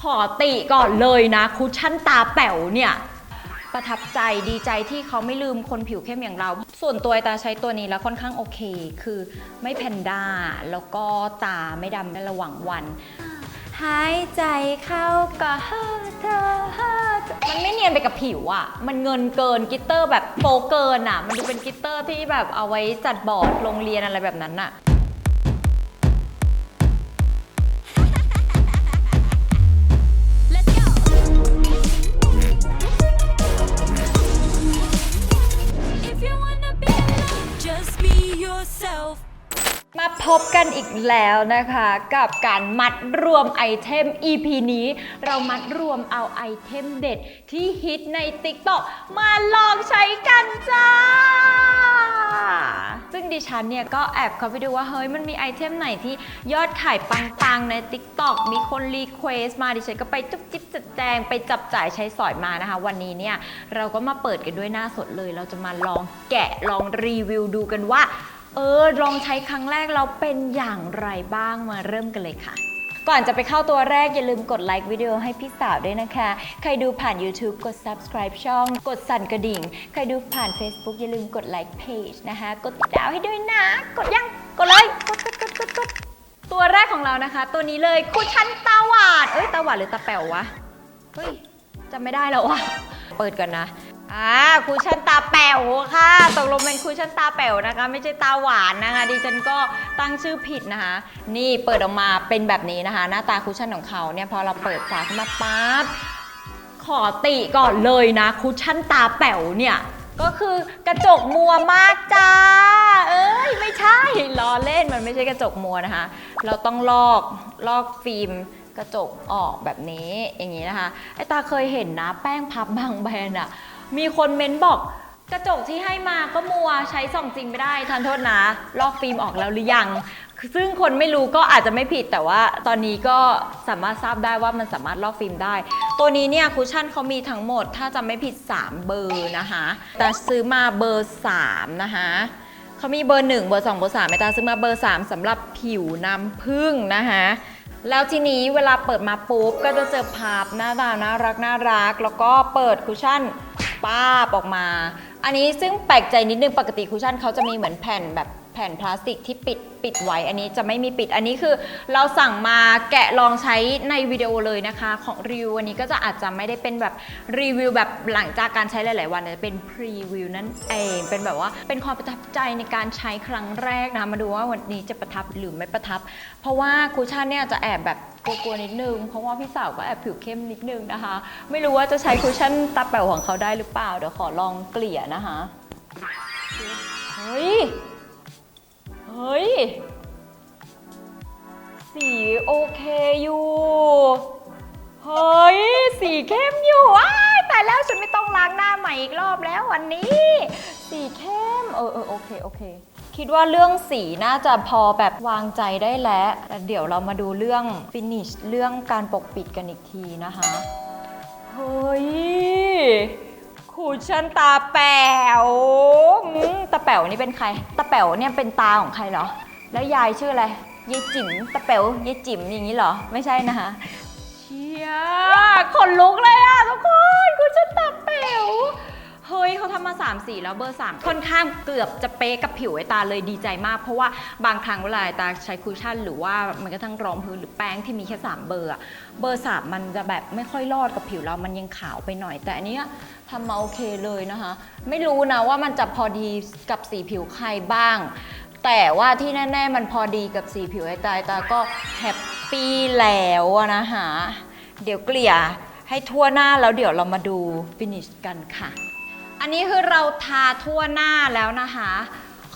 ขอติก่อนเลยนะ คุชชั่นตาแป๋วเนี่ยประทับใจดีใจที่เขาไม่ลืมคนผิวเข้มอย่างเรา ส่วนตัวตาใช้ตัวนี้แล้วค่อนข้างโอเค คือไม่แพนด้า แล้วก็ตาไม่ดำในระหว่างวัน หายใจเข้าก็เฮ้อเธอเฮ้อมันไม่เนียนไปกับผิวอะมันเงินเกินกิตเตอร์แบบโปเกินอะมันดูเป็นกิตเตอร์ที่แบบเอาไว้จัดบอร์ดโรงเรียนอะไรแบบนั้นอะ Let's yourself. มาพบกันอีกแล้วนะคะกับการมัดรวมไอเทม EP นี้ เรามัดรวมเอาไอเทมเด็ดที่ฮิตใน TikTok มาลองใช้กันจ้า ซึ่งดิฉันเนี่ยก็แอบเข้าไปดูว่า เฮ้ยมันมีไอเทมไหนที่ยอดขายปังๆ ใน TikTok มีคนรีเควสมาดิฉันก็ไปจุ๊บจิ๊บจัดแจงไปจับจ่ายใช้สอยมานะคะ วันนี้เนี่ยเราก็มาเปิดกันด้วยหน้าสดเลย เราจะมาลองแกะลองรีวิวดูกันว่า เออลองใช้ครั้งแรกเราเป็นอย่างไรบ้างมาเริ่มกันเลยค่ะ ก่อนจะไปเข้าตัวแรกอย่าลืมกดไลค์วิดีโอให้พี่สาวด้วยนะคะ ใครดูผ่าน YouTube กด subscribe ช่อง กดสั่นกระดิ่ง ใครดูผ่าน Facebook อย่าลืมกดไลค์เพจนะคะ กดติดดาวให้ด้วยนะ กดยังกดเลยกดกดกดกดกดตัวแรกของเรานะคะ ตัวนี้เลยคุชชั่นตาหวานเอ้ยตาหวานหรือตาแป๋ววะเฮ้ยจำไม่ได้แล้วว่ะเปิดก่อนนะ อ่าคุชชั่นตาแป๋วค่ะตกลงเป็นคุชชั่นตาแป๋วนะคะ ไม่ใช่ตาหวานนะคะดิฉันก็ตั้งชื่อผิดนะคะ นี่เปิดออกมาเป็นแบบนี้นะคะ หน้าตาคุชชั่นของเขาเนี่ยพอเราเปิดฝาขึ้นมาปั๊บขอติก่อนเลยนะคุชชั่นตาแป๋วเนี่ยก็คือกระจกมัวมากจ้า เอ้ยไม่ใช่ล้อเล่นมันไม่ใช่กระจกมัวนะคะ เราต้องลอกลอกฟิล์มกระจกออกแบบนี้อย่างนี้นะคะไอตาเคยเห็นนะแป้งพับบางแบรนด์อะ มีคนเม้นบอก กระจกที่ให้มาก็มัวใช้ส่องจริงไม่ได้ทันโทษนะ ลอกฟิล์มออกแล้วหรือยัง ซึ่งคนไม่รู้ก็อาจจะไม่ผิดแต่ว่าตอนนี้ก็สามารถทราบได้ว่ามันสามารถลอกฟิล์มได้ ตัวนี้เนี่ยคุชชั่นเขามีทั้งหมด ถ้าจำไม่ผิด 3 เบอร์นะคะ แต่ซื้อมาเบอร์ 3 นะคะเขามีเบอร์ 1 เบอร์ 2 เบอร์3ไม่ตาซื้อมาเบอร์ 3สำหรับผิวน้ำผึ้งนะคะแล้วทีนี้เวลาเปิดมาปุ๊บก็จะเจอภาพหน้าตาน่ารักน่ารัก แล้วก็เปิดคุชชั่น ป้าบออกมา อันนี้ซึ่งแปลกใจนิดนึงปกติคุชชั่นเขาจะมีเหมือนแผ่นแบบ ผ่นพลาสติกที่ปิดปิดไว้ อันนี้จะไม่มีปิด อันนี้คือเราสั่งมาแกะลองใช้ในวิดีโอเลยนะคะ ของรีวิววันนี้ก็จะอาจจะไม่ได้เป็นแบบรีวิวแบบหลังจากการใช้หลาย ๆ วันแต่จะเป็นพรีวิวนั่นเอง เป็นแบบว่าเป็นความประทับใจในการใช้ครั้งแรกนะ มาดูว่าวันนี้จะประทับหรือไม่ประทับ เพราะว่าคุชชั่นเนี่ยจะแอบแบบกลัวๆนิดนึง เพราะว่าพี่สาวก็แอบผิวเข้มนิดนึงนะคะ ไม่รู้ว่าจะใช้คุชชั่นตาแป๋วของเขาได้หรือเปล่า เดี๋ยวขอลองเกลี่ยนะคะ เฮ้ย เฮ้ย สีโอเคอยู่ เฮ้ย สีเข้มอยู่อ้ายแต่แล้วฉันไม่ต้องล้างหน้าใหม่อีกรอบแล้ววันนี้ สีเข้ม เออเออโอเคโอเค คิดว่าเรื่องสีน่าจะพอแบบวางใจได้แล้วแต่เดี๋ยวเรามาดูเรื่องฟินิชเรื่องการปกปิดกันอีกทีนะคะ เฮ้ย คูชั่นตาแป๋วอืมตาแป๋วนี่เป็นใคร ตาแป๋วเนี่ยเป็นตาของใครเหรอ แล้วยายชื่ออะไรยายจิ๋มตาแป๋วยายจิ๋มอย่างนี้เหรอ ไม่ใช่นะคะ เชียขนลุกเลยอะทุกคน เฮ้ยเขาทำมา3สีแล้วเบอร์ 3 ค่อนข้างเกือบจะเป๊ะกับผิวไอตาเลยดีใจมาก เพราะว่าบางครั้งเวลาไอตาใช้คุชชั่น หรือว่ามันกระทั่งรองพื้นหรือแป้งที่มีแค่ 3 เบอร์อะเบอร์ 3 มันจะแบบไม่ค่อยรอดกับผิวเรามันยังขาวไปหน่อย แต่อันเนี้ยทำมาโอเคเลยนะคะ ไม่รู้นะว่ามันจะพอดีกับสีผิวใครบ้าง แต่ว่าที่แน่ๆมันพอดีกับสีผิวไอตาไอตาก็แฮปปี้แล้วนะคะเดี๋ยวเกลี่ยให้ทั่วหน้าแล้วเดี๋ยวเรามาดูฟินิชกันค่ะ อันนี้คือเราทาทั่วหน้าแล้วนะคะ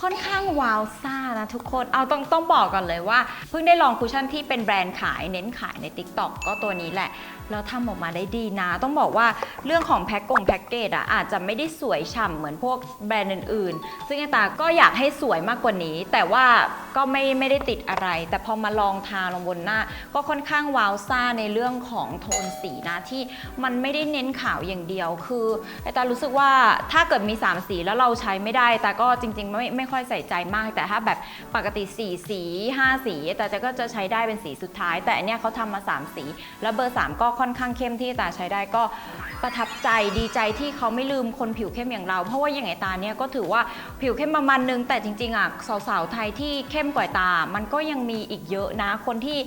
ค่อนข้างว้าวซ่านะทุกคนเอาต้องต้องบอกก่อนเลยว่า เพิ่งได้ลองคุชชั่นที่เป็นแบรนด์ขายเน้นขายใน Tik t o อกก็ตัวนี้แหละแล้วทำออกมาได้ดีนะ ต้องบอกว่าเรื่องของแพ็กกงแพ็กเกจอะอาจจะไม่ได้สวยฉ่ำเหมือนพวกแบรนด์อื่นๆ ซึ่งไอตาก็อยากให้สวยมากกว่านี้ แต่ว่า ก็ไม่ไม่ได้ติดอะไร แต่พอมาลองทาลงบนหน้า ก็ค่อนข้างว้าวซ่าในเรื่องของโทนสีนะที่มันไม่ได้เน้นขาวอย่างเดียว คือไอตารู้สึกว่าถ้าเกิดมี 3 สีแล้วเราใช้ไม่ได้แต่ก็จริง ๆ ไม่ไม่ค่อยใส่ใจมาก แต่ถ้าแบบปกติ 4 สี 5 สี แต่จะก็จะใช้ได้เป็นสีสุดท้าย แต่อันเนี้ยเขาทำมา 3 สี แล้วเบอร์ 3 ก็ค่อนข้างเข้มที่ตาใช้ได้ก็ประทับใจดีใจที่เขาไม่ลืมคนผิวเข้มอย่างเรา เพราะว่าอย่างไอตาเนี่ยก็ถือว่าผิวเข้มประมาณนึงแต่จริงๆอะสาวๆไทยที่เข้มกว่าตา มันก็ยังมีอีกเยอะนะ คนที่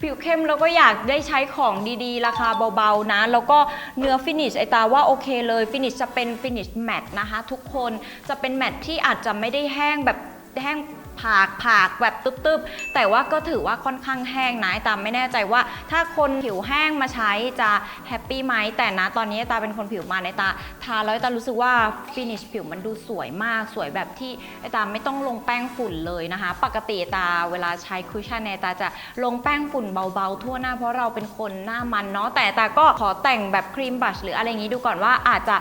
ผิวเข้มแล้วก็อยากได้ใช้ของดีๆ ราคาเบาๆนะ แล้วก็เนื้อฟินิชไอตาว่าโอเคเลยฟินิชจะเป็นฟินิชแมตนะคะ ทุกคนจะเป็นแมตที่อาจจะไม่ได้แห้งแบบแห้ง ผากผากแบบตึบๆ แต่ว่าก็ถือว่าค่อนข้างแห้งนะตามไม่แน่ใจว่า ถ้าคนผิวแห้งมาใช้จะแฮปปี้ไหมแต่นะตอนนี้ตาเป็นคนผิวมันในตาทาแล้วตารู้สึกว่าฟินิชผิวมันดูสวยมากสวยแบบที่ตาไม่ต้องลงแป้งฝุ่นเลยนะคะ ปกติตาเวลาใช้คุชชั่นในตาจะลงแป้งฝุ่นเบาๆ ทั่วหน้าเพราะเราเป็นคนหน้ามันเนาะแต่ตาก็ขอแต่งแบบครีมบัชหรืออะไรอย่างนี้ดูก่อนว่าอาจจะ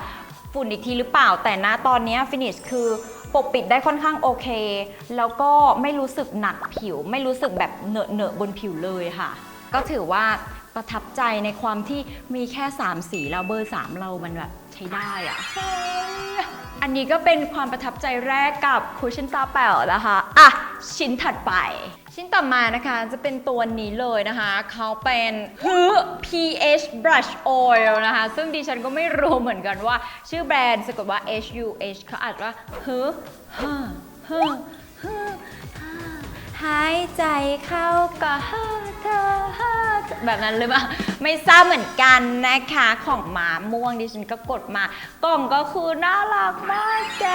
ฝุ่นอีกทีหรือเปล่าแต่นะตอนนี้ฟินิชคือ ปกปิดได้ค่อนข้างโอเค แล้วก็ไม่รู้สึกหนักผิว ไม่รู้สึกแบบเหนอะเหนอะๆบนผิวเลยค่ะ ก็ถือว่าประทับใจในความที่มีแค่ 3 สีแล้วเบอร์ 3 เรามันแบบใช้ได้อะอันนี้ก็เป็นความประทับใจแรกกับคุชชั่นตาแป๋วนะคะ อะ ชิ้นถัดไป ชิ้นต่อมานะคะจะเป็นตัวนี้เลยนะคะ เขาเป็นฮึ pH brush oil นะคะ ซึ่งดิฉันก็ไม่รู้เหมือนกันว่า ชื่อแบรนด์สะกดว่า H U H เขาอ่านว่าฮึฮึฮึฮึหายใจเข้าก็ฮึเธอฮึแบบนั้นหรือเปล่าไม่ทราบเหมือนกันนะคะของหมาม่วงดิฉันก็กดมากล่องก็คือน่ารักมากแก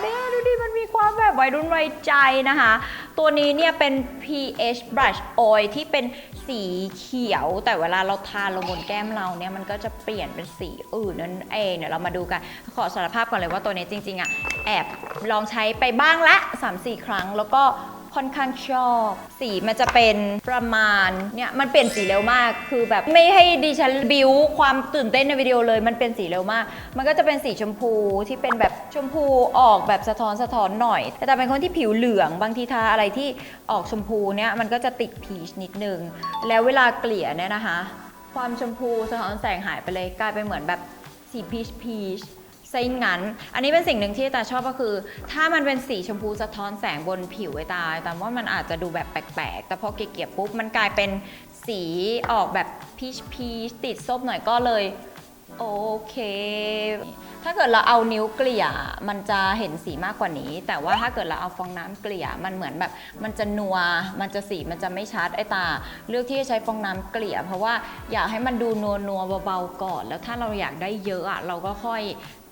เนี่ยดูดิมันมีความแบบวัยรุ่นวัยใจนะคะ ตัวนี้เนี่ยเป็น pH brush oil ที่เป็นสีเขียว แต่เวลาเราทาลงบนแก้มเราเนี่ยมันก็จะเปลี่ยนเป็นสีอื่นนั่นเองเดี๋ยวเรามาดูกัน ขอสารภาพก่อนเลยว่าตัวนี้จริงๆอะแอบลองใช้ไปบ้างละ 3-4 ครั้งแล้วก็ ค่อนข้างชอบ สีมันจะเป็นประมาณเนี่ยมันเปลี่ยนสีเร็วมากคือแบบไม่ให้ดิฉันบิวความตื่นเต้นในวิดีโอเลย มันเป็นสีเร็วมาก มันก็จะเป็นสีชมพูที่เป็นแบบชมพูออกแบบสะท้อนสะท้อนหน่อย แต่แต่เป็นคนที่ผิวเหลืองบางทีทาอะไรที่ออกชมพูเนี่ยมันก็จะติดพีชนิดนึง แล้วเวลาเกลี่ยเนี่ยนะคะ ความชมพูสะท้อนแสงหายไปเลยกลายเป็นเหมือนแบบสีพีชพีช ซะงั้น อันนี้เป็นสิ่งหนึ่งที่ตาชอบก็คือ ถ้ามันเป็นสีชมพูสะท้อนแสงบนผิวไอตาแต่ว่ามันอาจจะดูแบบแปลกๆ แต่พอเกลี่ยปุ๊บมันกลายเป็นสีออกแบบพีชพีชติดส้มหน่อยก็เลยโอเค ถ้าเกิดเราเอานิ้วเกลี่ย มันจะเห็นสีมากกว่านี้ แต่ว่าถ้าเกิดเราเอาฟองน้ำเกลี่ย มันเหมือนแบบ มันจะนัว มันจะสี มันจะไม่ชัด ไอ้ตา เลือกที่จะใช้ฟองน้ำเกลี่ย เพราะว่าอยากให้มันดูนัวนัวเบาๆก่อน แล้วถ้าเราอยากได้เยอะอะเราก็ค่อย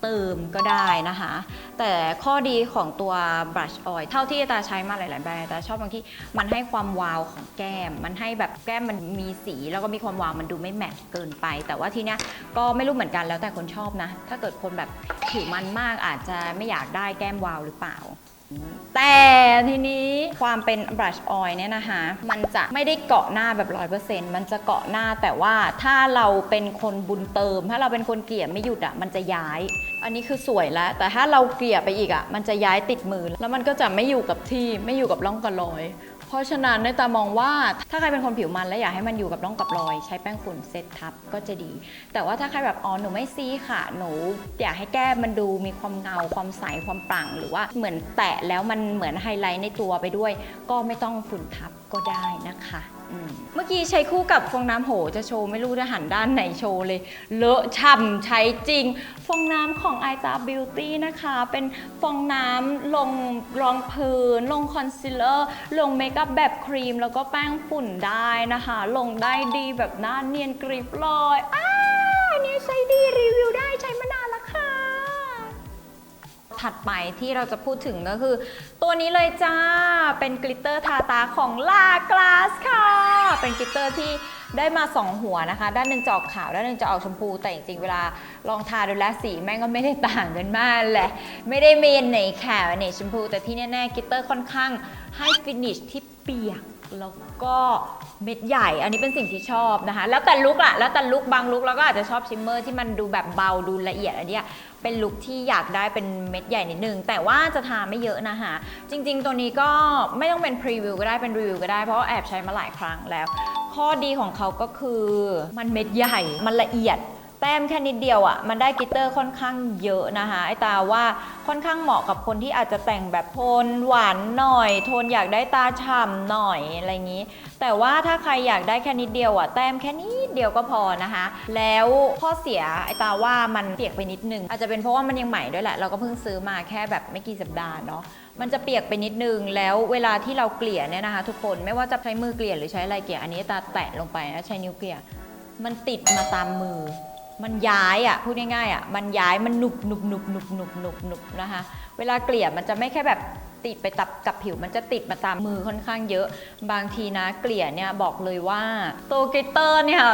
เติมก็ได้นะคะ แต่ข้อดีของตัว brush oil เท่าที่ตาใช้มาหลาย ๆ แบรนด์ตาชอบบางที่มันให้ความวาวของแก้ม มันให้แบบแก้มมันมีสี แล้วก็มีความวาวมันดูไม่แมทเกินไป แต่ว่าทีเนี้ยก็ไม่รู้เหมือนกันแล้วแต่คนชอบนะ ถ้าเกิดคนแบบผิวมันมากอาจจะไม่อยากได้แก้มวาวหรือเปล่า แต่ทีนี้ความเป็น brush oil เนี่ยนะคะ มันจะไม่ได้เกาะหน้าแบบ 100%มันจะเกาะหน้าแต่ว่าถ้าเราเป็นคนบุญเติม ถ้าเราเป็นคนเกลี่ยไม่หยุดอะมันจะย้าย อันนี้คือสวยแล้ว แต่ถ้าเราเกลี่ยไปอีกอะมันจะย้ายติดมือ แล้วมันก็จะไม่อยู่กับที่ไม่อยู่กับร่องกระรอย เพราะฉะนั้นในตามองว่าถ้าใครเป็นคนผิวมันและอยากให้มันอยู่กับร่องกับรอย ใช้แป้งฝุ่นเซตทับก็จะดี แต่ว่าถ้าใครแบบอ๋อหนูไม่ซีค่ะหนูอยากให้แก้มมันดูมีความเงาความใสความปรั่งหรือว่าเหมือนแตะแล้วมันเหมือนไฮไลท์ในตัวไปด้วย ก็ไม่ต้องฝุ่นทับก็ได้นะคะ เมื่อกี้ใช้คู่กับฟองน้ำโหจะโชว์ไม่รู้จะหันด้านไหนโชว์เลย เลอะช่ำใช้จริง ฟองน้ำของ i อ a Beauty นะคะ เป็นฟองน้ำลงรองพื้น ลงคอนซีลเลอร์ ลงเมคอัพแบบครีม แล้วก็แป้งฝุ่นได้นะคะ ลงได้ดีแบบหน้าเนียนกริบเลยอ้าวอันนี้ใช้ดีรีวิวได้ ถัดไปที่เราจะพูดถึงก็คือ ตัวนี้เลยจ้า เป็นกลิตเตอร์ทาตาของลากลาสค่ะ เป็นกลิตเตอร์ที่ได้มา 2 หัวนะคะ ด้านหนึ่งจะออกขาวด้านหนึ่งจะออกชมพู แต่จริงๆ เวลาลองทาดูแลวสีแม่งก็ไม่ได้ต่างกันมากแหละ ไม่ได้เมนไหนขาวไหนชมพู แต่ที่แน่ๆกลิตเตอร์ค่อนข้างให้ฟินิชที่เปียกแล้วก็ เม็ดใหญ่ อันนี้เป็นสิ่งที่ชอบนะคะ แล้วแต่ลุกอะแล้วแต่ลุกบางลุกเราก็อาจจะชอบชิมเมอร์ที่มันดูแบบเบาดูละเอียดอันเนี้ยเป็นลุคที่อยากได้เป็นเม็ดใหญ่นิดนึง แต่ว่าจะทาไม่เยอะนะคะจริง ๆ ตัวนี้ก็ไม่ต้องเป็นพรีวิวก็ได้เป็นรีวิวก็ได้เพราะแอบใช้มาหลายครั้งแล้ว ข้อดีของเขาก็คือมันเม็ดใหญ่มันละเอียดแต้มแค่นิดเดียวอะ่ะมันได้กิตเตอร์ค่อนข้างเยอะนะคะไอตาว่าค่อนข้างเหมาะกับคนที่อาจจะแต่งแบบโทนหวานหน่อย โทนอยากได้ตาฉ่ำหน่อยอะไรอย่างนี้ แต่ว่าถ้าใครอยากได้แค่นิดเดียวอะแต้มแค่นิดเดียวก็พอนะคะ แล้วข้อเสียไอตาว่ามันเปียกไปนิดนึง อาจจะเป็นเพราะว่ามันยังใหม่ด้วยแหละ เราก็เพิ่งซื้อมาแค่แบบไม่กี่สัปดาห์เนาะมันจะเปียกไปนิดนึง แล้วเวลาที่เราเกลี่ยเนี่ยนะคะ ทุกคนไม่ว่าจะใช้มือเกลี่ยหรือใช้อะไรเกลี่ยอันนี้ตาแตะลงไปนะใช้นิ้วเกลี่ยมันติดมาตามมือ มันย้ายอะพูดง่ายๆอะมันย้ายมันหนุบหนุบหนุบหนุบหนุบหนุบหนุบนะคะ เวลาเกลี่ยมันจะไม่แค่แบบ ติดไปตับกับผิวมันจะติดมาตามมือค่อนข้างเยอะ บางทีนะเกลี่ยเนี่ยบอกเลยว่าตัวกลิตเตอร์เนี่ย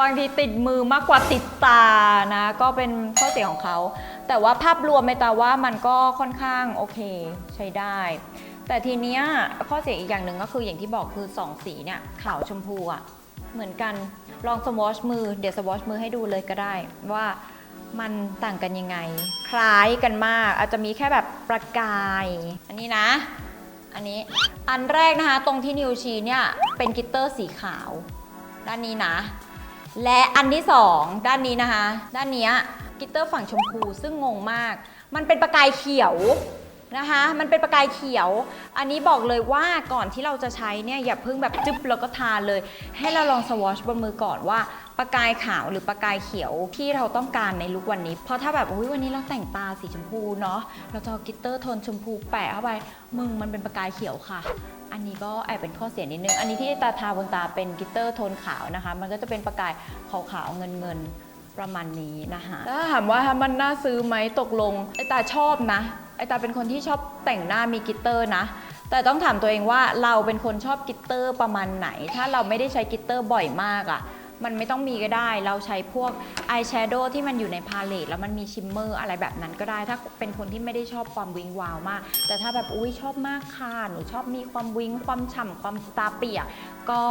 บางทีติดมือมากกว่าติดตานะ ก็เป็นข้อเสียของเขา แต่ว่าภาพรวมไม่ตาว่ามันก็ค่อนข้างโอเคใช้ได้ แต่ทีเนี้ยข้อเสียอีกอย่างหนึ่งก็คืออย่างที่บอกคือสองสีเนี่ยขาวชมพูอะเหมือนกันลองสวอชมือเดี๋ยวสวอชมือให้ดูเลยก็ได้ว่า มันต่างกันยังไง คล้ายกันมาก อาจจะมีแค่แบบประกาย อันนี้นะ อันนี้อันแรกนะคะ ตรงที่นิ้วชี้เนี่ยเป็นกิตเตอร์สีขาว ด้านนี้นะ และอันที่สองด้านนี้นะคะ ด้านนี้กิตเตอร์ฝั่งชมพูซึ่งงงมาก มันเป็นประกายเขียวนะคะ มันเป็นประกายเขียว อันนี้บอกเลยว่าก่อนที่เราจะใช้เนี่ยอย่าเพิ่งแบบจึ๊บแล้วก็ทาเลย ให้เราลองสวอชบนมือก่อนว่า ประกายขาวหรือประกายเขียวที่เราต้องการในลุควันนี้ เพราะถ้าแบบอุ้ยวันนี้เราแต่งตาสีชมพูเนาะเราจะเอากิตเตอร์โทนชมพูแปะเข้าไปมึงมันเป็นประกายเขียวค่ะ อันนี้ก็แอบเป็นข้อเสียนิดนึง อันนี้ที่ตาทาบนตาเป็นกิตเตอร์โทนขาวนะคะ มันก็จะเป็นประกายขาวๆเงินเงินๆประมาณนี้นะคะถ้าถามว่ามันน่าซื้อไหมตกลงไอตาชอบนะไอตาเป็นคนที่ชอบแต่งหน้ามีกิตเตอร์นะแต่ต้องถามตัวเองว่าเราเป็นคนชอบกิตเตอร์ประมาณไหน ถ้าเราไม่ได้ใช้กิตเตอร์บ่อยมากอะ่ะ มันไม่ต้องมีก็ได้ เราใช้พวกอายแชโดว์ที่มันอยู่ในพาเลตแล้วมันมีชิมเมอร์อะไรแบบนั้นก็ได้ ถ้าเป็นคนที่ไม่ได้ชอบความวิงวาวมาก แต่ถ้าแบบอุ้ยชอบมากค่ะ หนูชอบมีความวิงความฉ่ำความตาเปียกก็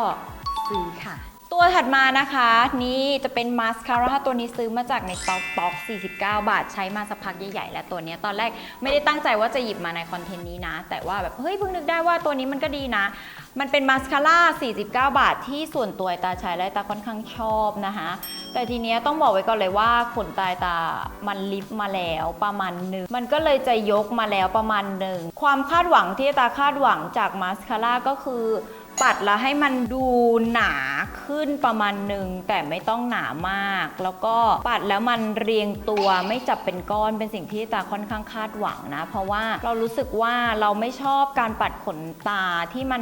ซื้อค่ะ ตัวถัดมานะคะ นี่จะเป็นมาสคาร่าตัวนี้ซื้อมาจากในต็อกต็อก49 บาท ใช้มาสักพักใหญ่ๆแล้วตัวนี้ตอนแรกไม่ได้ตั้งใจว่าจะหยิบมาในคอนเทนต์นี้นะ แต่ว่าแบบเฮ้ยเพิ่งนึกได้ว่าตัวนี้มันก็ดีนะ มันเป็นมาสคาร่า49 บาท ที่ส่วนตัวตาใช้และตาค่อนข้างชอบนะคะ แต่ทีเนี้ยต้องบอกไว้ก่อนเลยว่าขนตายตามันลิฟต์มาแล้วประมาณหนึ่งมันก็เลยจะยกมาแล้วประมาณหนึ่งความคาดหวังที่ตาคาดหวังจากมาสคาร่าก็คือ ปัดแล้วให้มันดูหนาขึ้นประมาณหนึ่งแต่ไม่ต้องหนามาก แล้วก็ปัดแล้วมันเรียงตัวไม่จับเป็นก้อนเป็นสิ่งที่ตาค่อนข้างคาดหวังนะ เพราะว่าเรารู้สึกว่าเราไม่ชอบการปัดขนตาที่มัน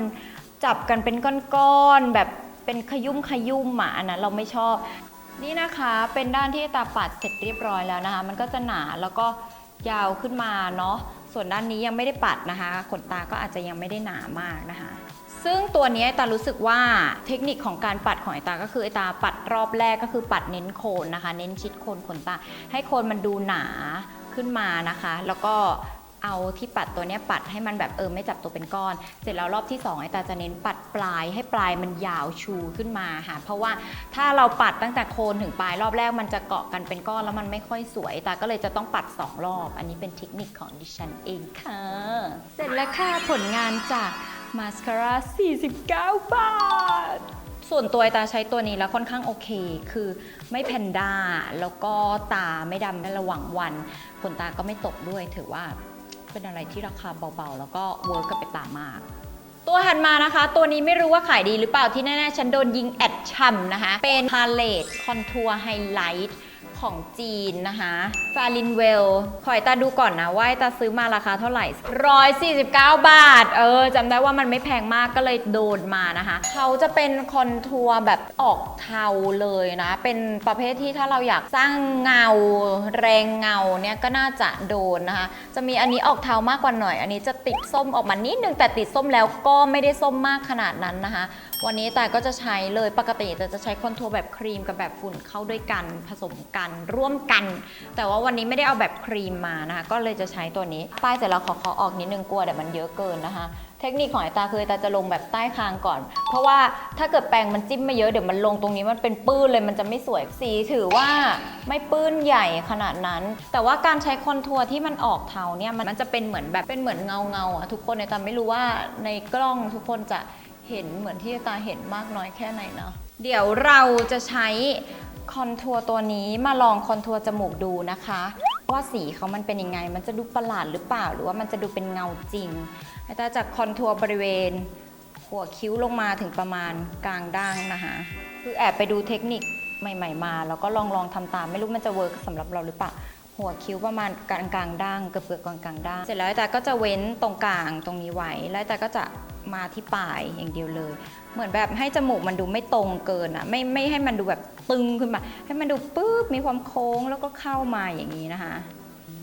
จับกันเป็นก้อนๆแบบเป็นขยุ่มขยุ่มอะอันนั้นเราไม่ชอบ นี่นะคะเป็นด้านที่ตาปัดเสร็จเรียบร้อยแล้วนะคะ มันก็จะหนาแล้วก็ยาวขึ้นมาเนาะส่วนด้านนี้ยังไม่ได้ปัดนะคะขนตาก็อาจจะยังไม่ได้หนามากนะคะ ซึ่งตัวนี้ไอตารู้สึกว่าเทคนิคของการปัดของไอตาก็คือไอตาปัดรอบแรกก็คือปัดเน้นโคนนะคะ เน้นชิดโคนขนตาให้โคนมันดูหนาขึ้นมานะคะ แล้วก็เอาที่ปัดตัวนี้ปัดให้มันแบบเออไม่จับตัวเป็นก้อน เสร็จแล้วรอบที่2ไอตาจะเน้นปัดปลายให้ปลายมันยาวชูขึ้นมาค่ะเพราะว่าถ้าเราปัดตั้งแต่โคนถึงปลายรอบแรกมันจะเกาะกันเป็นก้อนแล้วมันไม่ค่อยสวยตาก็เลยจะต้องปัดสองรอบ อันนี้เป็นเทคนิคของดิฉันเองค่ะ เสร็จแล้วค่ะผลงานจาก มาสคาร่า49 บาท ส่วนตัวตาใช้ตัวนี้แล้วค่อนข้างโอเค คือไม่แพนด้า แล้วก็ตาไม่ดำในระหว่างวันขนตาก็ไม่ตกด้วยถือว่าเป็นอะไรที่ราคาเบาๆ แล้วก็เวิร์กกับไปตามาก ตัวถัดมานะคะ ตัวนี้ไม่รู้ว่าขายดีหรือเปล่าที่แน่ๆ ฉันโดนยิงแอดช่ำนะคะ เป็นพาเลตคอนทัวร์ไฮไลท์ ของจีนนะคะฟาลินเวลขอให้ตาดูก่อนนะว่าไอ้ตาซื้อมาราคาเท่าไหร่ 149 บาท เออจำได้ว่ามันไม่แพงมากก็เลยโดนมานะคะ เขาจะเป็นคอนทัวร์แบบออกเทาเลยนะ เป็นประเภทที่ถ้าเราอยากสร้างเงาแรงเงาเนี่ยก็น่าจะโดนนะคะ จะมีอันนี้ออกเทามากกว่าหน่อย อันนี้จะติดส้มออกมานิดนึงแต่ติดส้มแล้วก็ไม่ได้ส้มมากขนาดนั้นนะคะ วันนี้แต่ก็จะใช้เลยปกติแต่จะใช้คอนทัวร์แบบครีมกับแบบฝุ่นเข้าด้วยกันผสมกันร่วมกัน แต่ว่าวันนี้ไม่ได้เอาแบบครีมมานะคะ ก็เลยจะใช้ตัวนี้ ป้ายเสร็จแล้วขอขอออกนิดนึงกลัวเดี๋ยวมันเยอะเกินนะคะ เทคนิคของไอตาคือตาจะลงแบบใต้คางก่อน เพราะว่าถ้าเกิดแปรงมันจิ้มมาเยอะเดี๋ยวมันลงตรงนี้มันเป็นปื้นเลยมันจะไม่สวยสีถือว่าไม่ปื้นใหญ่ขนาดนั้น แต่ว่าการใช้คอนทัวร์ที่มันออกเทาเนี่ยมันจะเป็นเหมือนแบบเป็นเหมือนเงาเงาอะทุกคนไอตาไม่รู้ว่าในกล้องทุกคนจะเห็นเหมือนที่ตาเห็นมากน้อยแค่ไหนเนาะเดี๋ยวเราจะใช้ คอนทัวร์ตัวนี้มาลองคอนทัวร์จมูกดูนะคะ ว่าสีเขามันเป็นยังไง มันจะดูประหลาดหรือเปล่า หรือว่ามันจะดูเป็นเงาจริงไอตาจากคอนทัวร์บริเวณ หัวคิ้วลงมาถึงประมาณกลางด่างนะคะคือแอบไปดูเทคนิคใหม่ ๆ มา แล้วก็ลองลองทำตาม ไม่รู้มันจะเวิร์กสำหรับเราหรือเปล่าหัวคิ้วประมาณกลางกลางด่างเกือบเกือบกลางกลางด่างเสร็จแล้วแต่ก็จะเว้นตรงกลางตรงนี้ไว้ แล้วแต่ก็จะมาที่ปลายอย่างเดียวเลย เหมือนแบบให้จมูกมันดูไม่ตรงเกินอะไม่ไม่ให้มันดูแบบตึงขึ้นมา ให้มันดูปุ๊บมีความโค้งแล้วก็เข้ามาอย่างนี้นะคะ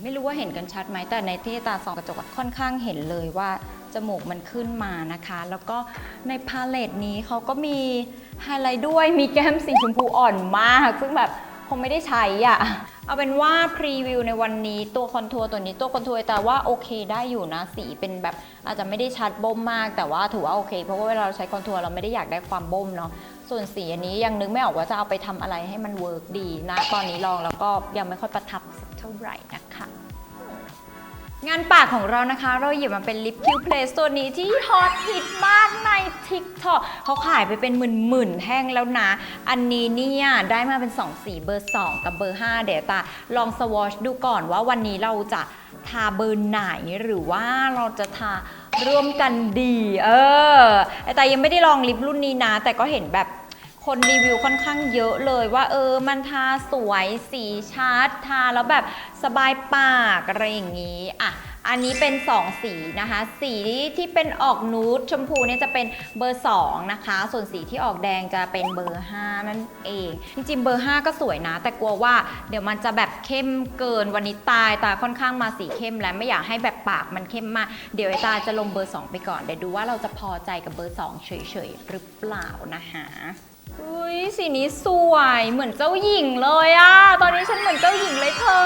ไม่รู้ว่าเห็นกันชัดไหมแต่ในที่ตาสองกระจกค่อนข้างเห็นเลยว่าจมูกมันขึ้นมานะคะ แล้วก็ในพาเลตนี้เขาก็มีไฮไลท์ด้วยมีแก้มสีชมพูอ่อนมาก ซึ่งแบบคงไม่ได้ใช้อะ เอาเป็นว่าพรีวิวในวันนี้ตัวคอนทัวร์ตัวนี้ตัวคอนทัวร์แต่ว่าโอเคได้อยู่นะสีเป็นแบบอาจจะไม่ได้ชัดบ่มมาก แต่ว่าถือว่าโอเค เพราะว่าเวลาเราใช้คอนทัวร์เราไม่ได้อยากได้ความบ่มเนาะส่วนสีอันนี้ยังนึกไม่ออกว่าจะเอาไปทำอะไรให้มันเวิร์กดีนะตอนนี้ลองแล้วก็ยังไม่ค่อยประทับสักเท่าไหร่นะคะ งานปากของเรานะคะ เราหยิบมาเป็นลิปคิวเพลสตัวนี้ที่ฮอตฮิตมากใน TikTok เขาขายไปเป็นหมื่นๆแท่งแล้วนะ อันนี้เนี่ยได้มาเป็น 2 สีเบอร์ 2 กับเบอร์ 5 เดี๋ยวตาลองสวอชดูก่อนว่าวันนี้เราจะทาเบอร์ไหนหรือว่าเราจะทาร่วมกันดี เออไอตายังไม่ได้ลองลิปรุ่นนี้นะ แต่ก็เห็นแบบ คนรีวิวค่อนข้างเยอะเลยว่าเออมันทาสวยสีชัดทาแล้วแบบสบายปากอะไรอย่างนี้อะอันนี้เป็น 2 สีนะคะ สีที่เป็นออกนูดชมพูเนี่ยจะเป็นเบอร์ 2 นะคะ ส่วนสีที่ออกแดงจะเป็นเบอร์ 5 นั่นเอง จริงๆเบอร์ 5 ก็สวยนะ แต่กลัวว่าเดี๋ยวมันจะแบบเข้มเกินวันนี้ตายตาค่อนข้างมาสีเข้มแล้วไม่อยากให้แบบปากมันเข้มมากเดี๋ยวตาจะลงเบอร์ 2 ไปก่อนเดี๋ยวดูว่าเราจะพอใจกับเบอร์ 2 เฉยๆหรือเปล่านะคะ อุ้ยสีนี้สวยเหมือนเจ้าหญิงเลยอะตอนนี้ฉันเหมือนเจ้าหญิงเลยเธอ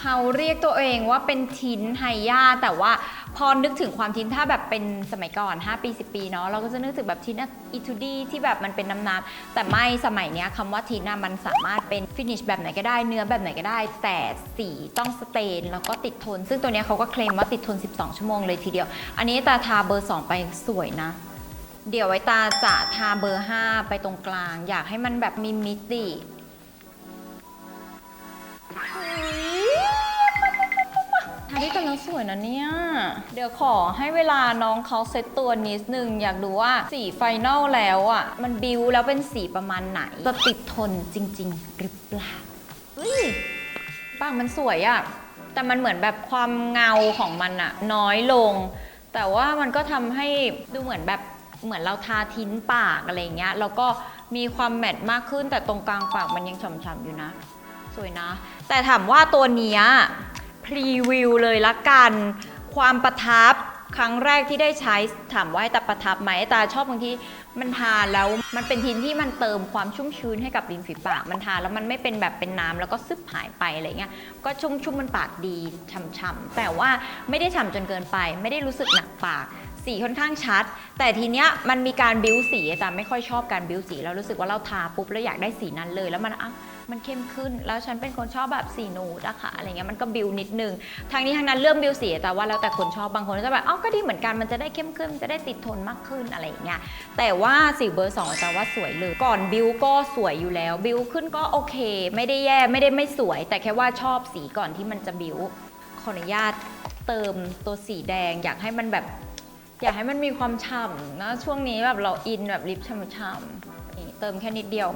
เขาเรียกตัวเองว่าเป็นทินไฮย่าแต่ว่าพอนึกถึงความทินถ้าแบบเป็นสมัยก่อน 5 ปี 10 ปีเนาะเราก็จะนึกถึงแบบทินอิทูดีที่แบบมันเป็นน้ำๆแต่ไม่สมัยเนี้ยคำว่าทินน่ะมันสามารถเป็นฟินิชแบบไหนก็ได้เนื้อแบบไหนก็ได้ แต่สีต้องสเตน แล้วก็ติดทน ซึ่งตัวเนี้ยเขาก็เคลมว่าติดทน 12 ชั่วโมงเลยทีเดียว อันนี้ตาทาเบอร์ 2 ไปสวยนะ เดี๋ยวไว้ตาจะทาเบอร์ 5 ไปตรงกลาง อยากให้มันแบบมีมิติทาที่กันแล้วสวยนะเนี่ย เดี๋ยวขอให้เวลาน้องเขาเซตตัวนิดนึง อยากดูว่าสีไฟนอลแล้วอะ มันบิวแล้วเป็นสีประมาณไหน จะติดทนจริง ๆ หรือเปล่าเฮ้ยปากมันสวยอะแต่มันเหมือนแบบความเงาของมันอะ น้อยลง แต่ว่ามันก็ทำให้ดูเหมือนแบบ เหมือนเราทาทิ้นปากอะไรเงี้ยแล้วก็มีความแมทมากขึ้น แต่ตรงกลางปากมันยังฉ่ำๆอยู่นะ สวยนะ แต่ถามว่าตัวเนี้ยพรีวิวเลยละกัน ความประทับครั้งแรกที่ได้ใช้ถามว่าไอ้ตาประทับไหมตาชอบบางที่มันทาแล้วมันเป็นทินที่มันเติมความชุ่มชื้นให้กับริมฝีปาก มันทาแล้วมันไม่เป็นแบบเป็นน้ำแล้วก็ซึบหายไปอะไรเงี้ยก็ชุ่มชุ่มมันปากดีฉ่ำๆแต่ว่าไม่ได้ฉ่ำจนเกินไป ไม่ได้รู้สึกหนักปาก สีค่อนข้างชัด แต่ทีเนี้ยมันมีการบิ้วสีอาจารย์ไม่ค่อยชอบการบิ้วสีเรารู้สึกว่าเราทาปุ๊บแล้วอยากได้สีนั้นเลย แล้วมันอะมันเข้มขึ้น แล้วฉันเป็นคนชอบแบบสีนูดอะค่ะอะไรเงี้ยมันก็บิวนิดนึงทางนี้ทางนั้นเรื่องบิวสีแต่ว่าแล้วแต่คนชอบบางคนก็จะแบบอ้าก็ดีเหมือนกันมันจะได้เข้มขึ้นมันจะได้ติดทนมากขึ้นอะไรอย่างเงี้ยแต่ว่าสีเบอร์สองอาจารย์ว่าสวยเลยก่อนบิวก็สวยอยู่แล้วบิวขึ้นก็โอเค ไม่ได้แย่ไม่ได้ไม่สวย แต่แค่ว่าชอบสีก่อนที่มันจะบิวขออนุญาตเติมตัวสีแดงอยากให้มันแบบ อยากให้มันมีความฉ่ำนะช่วงนี้แบบเราอินแบบลิปฉ่ำๆนี่เติมแค่นิดเดียว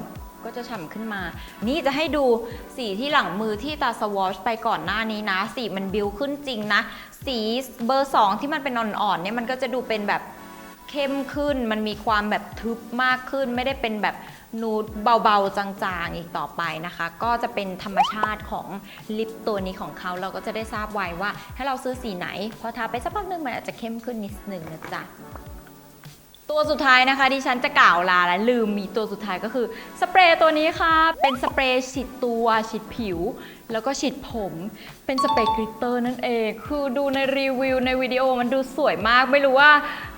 ก็จะฉ่ำขึ้นมา นี่จะให้ดูสีที่หลังมือที่ตาสวอชไปก่อนหน้านี้นะ สีมันบิวขึ้นจริงนะ สีเบอร์ 2 ที่มันเป็นอ่อนๆเนี่ยมันก็จะดูเป็นแบบเข้มขึ้น มันมีความแบบทึบมากขึ้น ไม่ได้เป็นแบบ นูดเบาๆ จางๆ อีกต่อไปนะคะ ก็จะเป็นธรรมชาติของลิปตัวนี้ของเขาเราก็จะได้ทราบไว้ว่าถ้าเราซื้อสีไหน พอทาไปสักพักหนึงมันอาจจะเข้มขึ้นนิดนึงนะจ๊ะ ตัวสุดท้ายนะคะที่ฉันจะกล่าวลาและลืมมีตัวสุดท้ายก็คือสเปรย์ตัวนี้ค่ะ เป็นสเปรย์ฉีดตัวฉีดผิว แล้วก็ฉีดผม เป็นสเปรย์กลิตเตอร์นั่นเอง คือดูในรีวิวในวิดีโอมันดูสวยมาก ไม่รู้ว่า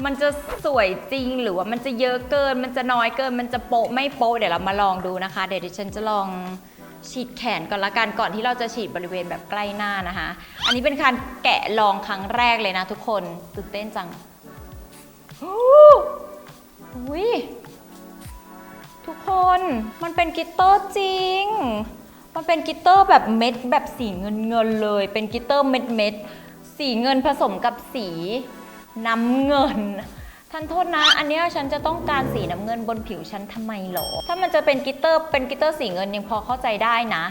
มันจะสวยจริงหรือว่ามันจะเยอะเกิน มันจะน้อยเกิน มันจะโปะไม่โปะเดี๋ยวเรามาลองดูนะคะ เดี๋ยวดิฉันจะลองฉีดแขนก่อนละกันก่อนที่เราจะฉีดบริเวณแบบใกล้หน้านะคะ อันนี้เป็นการแกะลองครั้งแรกเลยนะทุกคนตื่นเต้นจัง อุ้ยทุกคนมันเป็นกิตเตอร์จริง มันเป็นกิตเตอร์แบบเม็ดแบบสีเงินเงินเลย เป็นกิตเตอร์เม็ดเม็ดสีเงินผสมกับสีน้ำเงินท่านโทษนะ อันเนี้ยฉันจะต้องการสีน้ำเงินบนผิวฉันทำไมหรอ ถ้ามันจะเป็นกิตเตอร์เป็นกิตเตอร์สีเงินยังพอเข้าใจได้นะ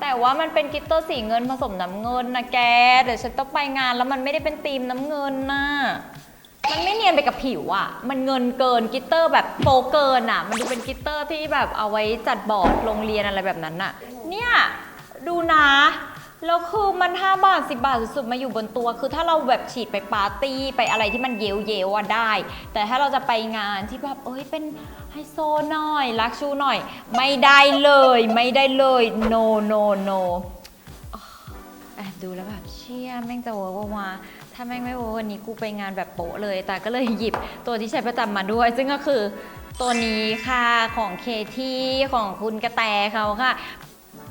แต่ว่ามันเป็นกิตเตอร์สีเงินผสมน้ำเงินนะแก เดี๋ยวฉันต้องไปงานแล้วมันไม่ได้เป็นธีมน้ำเงินน่ะ มันไม่เนียนไปกับผิวอะมันเงินเกินกิตเตอร์แบบโปเกินอะมันดูเป็นกิตเตอร์ที่แบบเอาไว้จัดบอร์ดโรงเรียนอะไรแบบนั้นอะเนี่ยดูนะแล้วคือมัน 5 บาท 10 บาทสุดๆมาอยู่บนตัว คือถ้าเราแบบฉีดไปปาร์ตี้ไปอะไรที่มันเยวเยวๆอะได้ แต่ถ้าเราจะไปงานที่แบบเอ้ยเป็นไฮโซหน่อยลักชูหน่อย ไม่ได้เลยไม่ได้เลย no no no แอบดูแล้วแบบ ชี่ยแม่งจะเวอร์ว่าถ้าแม่งไม่เวอร์วันนี้กูไปงานแบบโป๊ะเลย แต่ก็เลยหยิบตัวที่ใช้ประจำมาด้วย ซึ่งก็คือตัวนี้ค่ะของเคที่ของคุณกระแตเขาค่ะ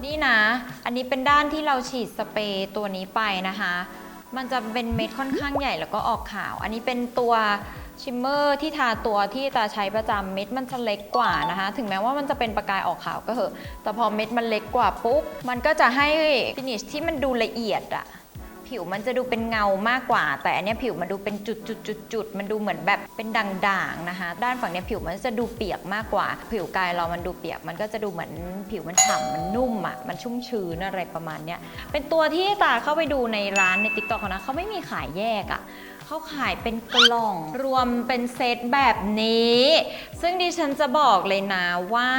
นี่นะ อันนี้เป็นด้านที่เราฉีดสเปรย์ตัวนี้ไปนะคะ มันจะเป็นเม็ดค่อนข้างใหญ่แล้วก็ออกขาว อันนี้เป็นตัวชิมเมอร์ที่ทาตัวที่ตาใช้ประจำเม็ดมันจะเล็กกว่านะคะ ถึงแม้ว่ามันจะเป็นประกายออกขาวก็เหอะ แต่พอเม็ดมันเล็กกว่าปุ๊บ มันก็จะให้ฟินิชที่มันดูละเอียดอะ ผิวมันจะดูเป็นเงามากกว่า แต่อันนี้ผิวมันดูเป็นจุดจุดจุดจุดมันดูเหมือนแบบเป็นด่างๆนะคะ ด้านฝั่งนี้ผิวมันจะดูเปียกมากกว่า ผิวกายเรามันดูเปียก มันก็จะดูเหมือนผิวมันฉ่ำมันนุ่มอะมันชุ่มชื้นอะไรประมาณเนี้ยเป็นตัวที่ตาเข้าไปดูในร้านในติ๊กต็อกนะเขาไม่มีขายแยกอะเขาขายเป็นกล่องรวมเป็นเซตแบบนี้ ซึ่งดิฉันจะบอกเลยนะว่า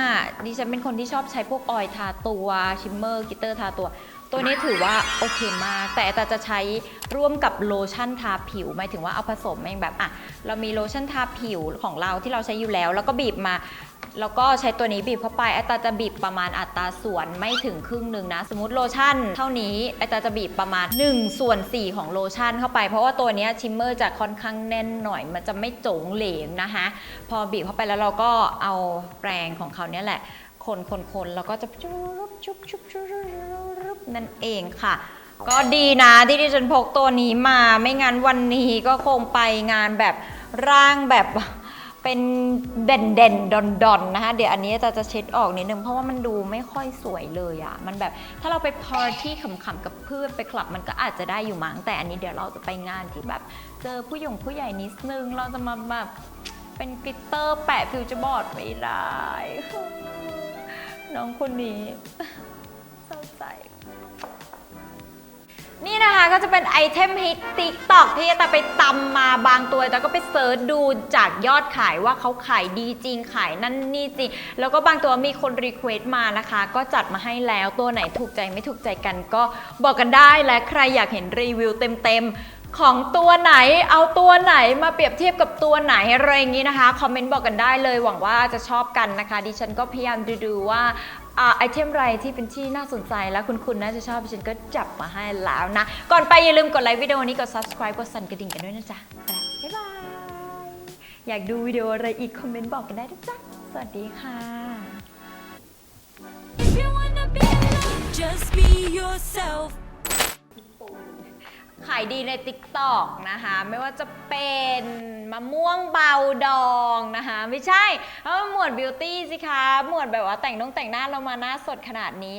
ดิฉันเป็นคนที่ชอบใช้พวกออยทาตัว ชิมเมอร์กิตเตอร์ทาตัว ตัวนี้ถือว่าโอเคมาก แต่แต่จะใช้ร่วมกับโลชั่นทาผิว หมายถึงว่าเอาผสมเองแบบอะเรามีโลชั่นทาผิวของเราที่เราใช้อยู่แล้ว แล้วก็บีบมา แล้วก็ใช้ตัวนี้บีบเข้าไปไอตาจะบีบประมาณอัตราส่วนไม่ถึงครึ่งหนึ่งนะ สมมติโลชั่น เท่านี้ไอตาจะบีบประมาณ1ส่วน4ของโลชั่นเข้าไป เพราะว่าตัวนี้ชิมเมอร์จะค่อนข้างแน่นหน่อย มันจะไม่โจงเหลงนะคะพอบีบเข้าไปแล้วเราก็เอาแปรงของเขาเนี้ยแหละคนคนคนแล้วก็จะชุบชุบชุบชุบชุบชุบ นั่นเองค่ะ ก็ดีนะที่ดิฉันพกตัวนี้มา ไม่งั้นวันนี้ก็คงไปงานแบบร่างแบบเป็นเด่นเด่นดอนดอนๆนะคะ เดี๋ยวอันนี้จะจะเช็ดออกนิดนึงเพราะว่ามันดูไม่ค่อยสวยเลยอะมันแบบถ้าเราไปพาร์ตี้ขำๆกับเพื่อนไปคลับมันก็อาจจะได้อยู่มั้งแต่อันนี้เดี๋ยวเราจะไปงานที่แบบเจอผู้หญิงผู้ใหญ่นิดนึง เราจะมาแบบเป็นกลิตเตอร์แปะฟิวเจอร์บอร์ดไม่ได้ น้องคนนี้เศร้าใจ นี่นะคะก็จะเป็นไอเทมฮิตติ๊กตอกที่แต่ไปตำมาบางตัวแต่ก็ไปเซิร์ชดูจากยอดขายว่าเขาขายดีจริงขายนั่นนี่จริง แล้วก็บางตัวมีคนรีเควสต์มานะคะ ก็จัดมาให้แล้วตัวไหนถูกใจไม่ถูกใจกันก็บอกกันได้และใครอยากเห็นรีวิวเต็มๆ ของตัวไหนเอาตัวไหนมาเปรียบเทียบกับตัวไหนอะไรอย่างนี้นะคะคอมเมนต์บอกกันได้เลยหวังว่าจะชอบกันนะคะ ดิฉันก็พยายามดูดูๆว่า อ่าไอเทมอะไรที่เป็นที่น่าสนใจแล้วคุณคุณน่าจะชอบฉันก็จับมาให้แล้วนะ ก่อนไปอย่าลืมกดไลค์วิดีโอนี้กด subscribe กดสั่นกระดิ่งกันด้วยนะจ๊ะไปละบ๊ายบาย อยากดูวิดีโออะไรอีก คอมเมนต์บอกกันได้นะจ๊ะ สวัสดีค่ะ If you wanna be loved, just be yourself. ขายดีใน TikTok นะคะ ไม่ว่าจะเป็นมะม่วงเบาดองนะคะ ไม่ใช่เพราะว่าหมวดบิวตี้สิคะ หมวดแบบว่าแต่งน้องแต่งหน้าเรามาหน้าสดขนาดนี้